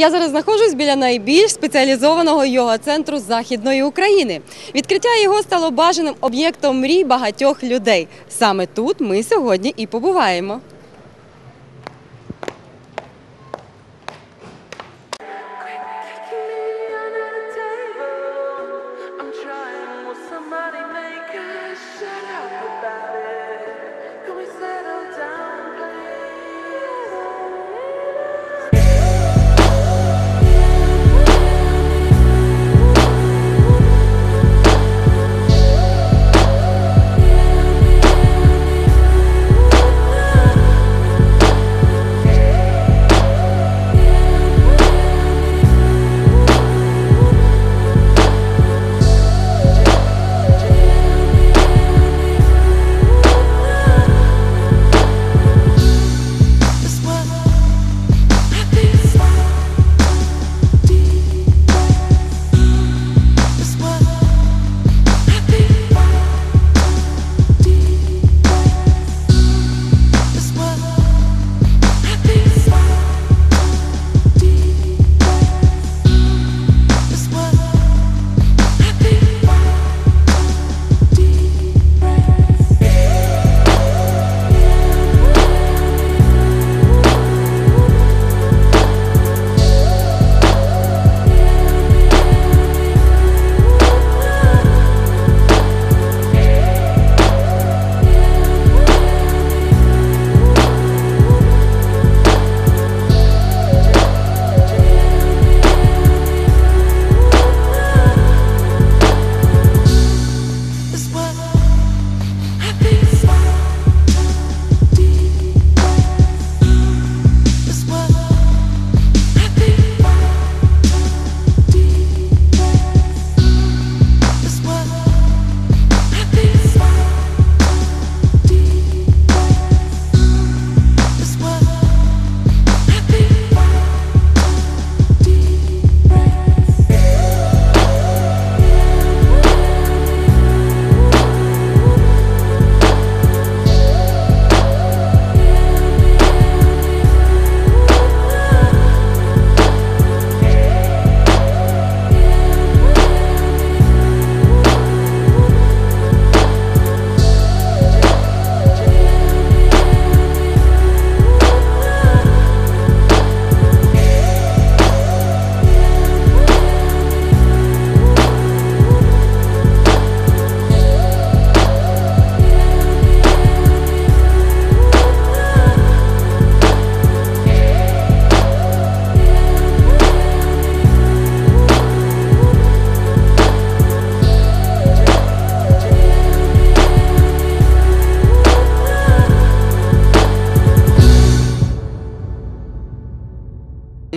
Я зараз знаходжусь біля найбільш спеціалізованого йога-центру Західної України. Відкриття його стало бажаним об'єктом мрій багатьох людей. Саме тут ми сьогодні і побуваємо.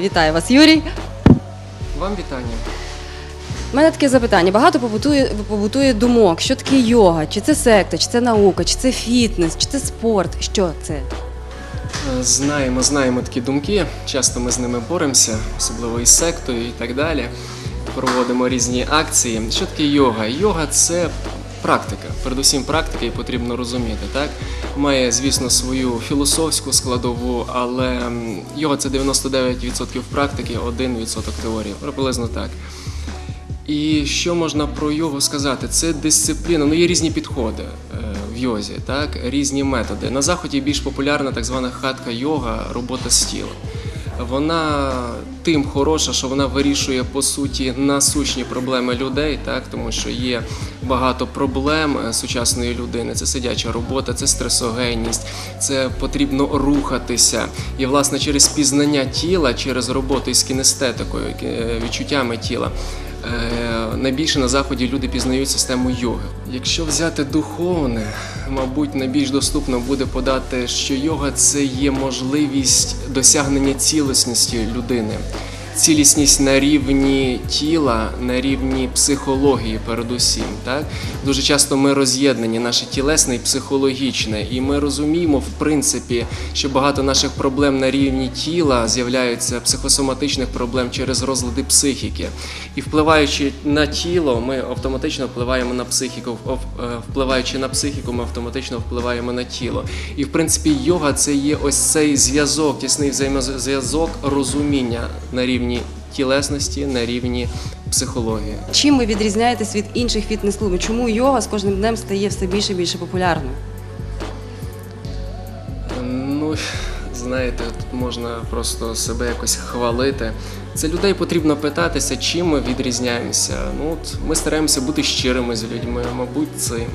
Вітаю вас, Юрій. Вам вітання. У мене таке запитання. Багато побутує, побутує думок, що таке йога, чи це секта, чи це наука, чи це фітнес, чи це спорт. Що це? Е, Знаємо, знаємо такі думки. Часто ми з ними боремося, особливо із сектою і так далі. Проводимо різні акції. Що таке йога? Йога це практика. Передусім, практика, і потрібно розуміти. Так має, звісно, свою філософську складову, але м, йога це 99% практики, 1% теорії. Приблизно так. І що можна про йогу сказати? Це дисципліна. Ну є різні підходи е, в йозі, так різні методи. На заході більш популярна так звана хатка йога, робота з тілом. Вона тим хороша, що вона вирішує по суті насущні проблеми людей, так тому що є багато проблем е, сучасної людини. Це сидяча робота, це стресогенність, це потрібно рухатися. І власне через пізнання тіла, через роботу із кінестетикою, е, відчуттями тіла. Е, Найбільше на заході люди пізнають систему йоги. Якщо взяти духовне, мабуть, найбільш доступно буде подати, що йога це є можливість досягнення цілісності людини. Цілісність на рівні тіла, на рівні психології, передусім. Так дуже часто ми роз'єднані, наше тілесне і психологічне, і ми розуміємо, в принципі, що багато наших проблем на рівні тіла з'являються психосоматичних проблем через розлади психіки. І впливаючи на тіло, ми автоматично впливаємо на психіку. Е, Впливаючи на психіку, ми автоматично впливаємо на тіло. І в принципі, йога це є ось цей зв'язок, тісний взаємозв'язок розуміння на рівні рівні тілесності, на рівні психології. Чим ви відрізняєтесь від інших фітнес-клубів? Чому йога з кожним днем стає все більше і більше популярною? Ну, знаєте, тут можна просто себе якось хвалити. Це людей потрібно питатися, чим ми відрізняємося. Ну, от ми стараємося бути щирими з людьми, мабуть, цим.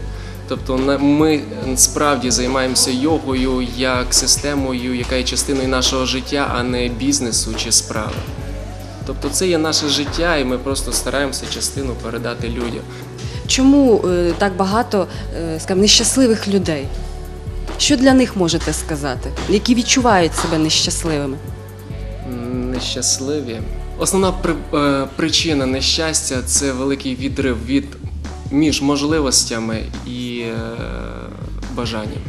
Тобто ми справді займаємося йогою як системою, яка є частиною нашого життя, а не бізнесу чи справи. Тобто це є наше життя, і ми просто стараємося частину передати людям. Чому е, так багато е, скажімо, нещасливих людей? Що для них можете сказати, які відчувають себе нещасливими? Нещасливі. Основна е, причина нещастя це великий відрив від між можливостями і е, бажанням.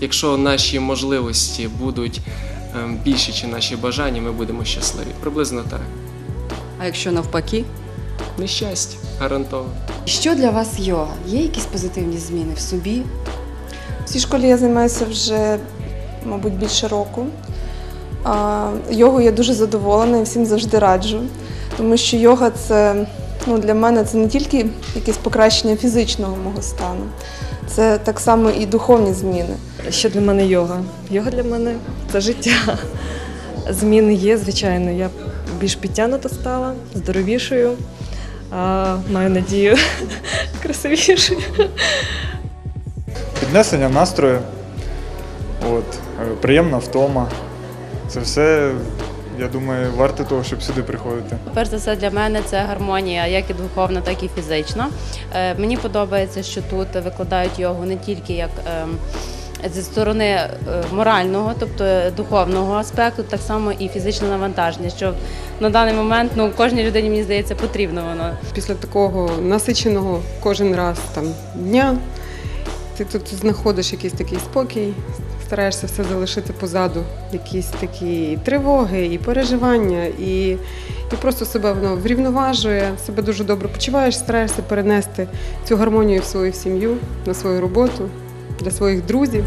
Якщо наші можливості будуть більші, ніж наші бажання, ми будемо щасливі. Приблизно так. А якщо навпаки? Нещастя гарантовано. Що для вас йога? Є якісь позитивні зміни в собі? В цій школі я займаюся вже, мабуть, більше року. А, Йогою я дуже задоволена і всім завжди раджу, тому що йога це ну, для мене це не тільки якесь покращення фізичного мого стану, це так само і духовні зміни. Що для мене йога? Йога для мене це життя. Зміни є, звичайно. Я більш підтягнута стала, здоровішою, а, маю надію, красивішою. Піднесення настрою, от, приємна втома. Це все, я думаю, варте того, щоб сюди приходити. Перш за все для мене це гармонія, як і духовна, так і фізична. Е, Мені подобається, що тут викладають йогу не тільки як ем, зі сторони е, морального, тобто духовного аспекту, так само і фізичне навантаження, що на даний момент ну кожній людині мені здається потрібно воно. після такого насиченого кожен раз там дня. Ти тут знаходиш якийсь такий спокій, стараєшся все залишити позаду, якісь такі тривоги і переживання, і, і просто себе воно врівноважує, себе дуже добре почуваєш, стараєшся перенести цю гармонію в свою сім'ю, на свою роботу, для своїх друзів.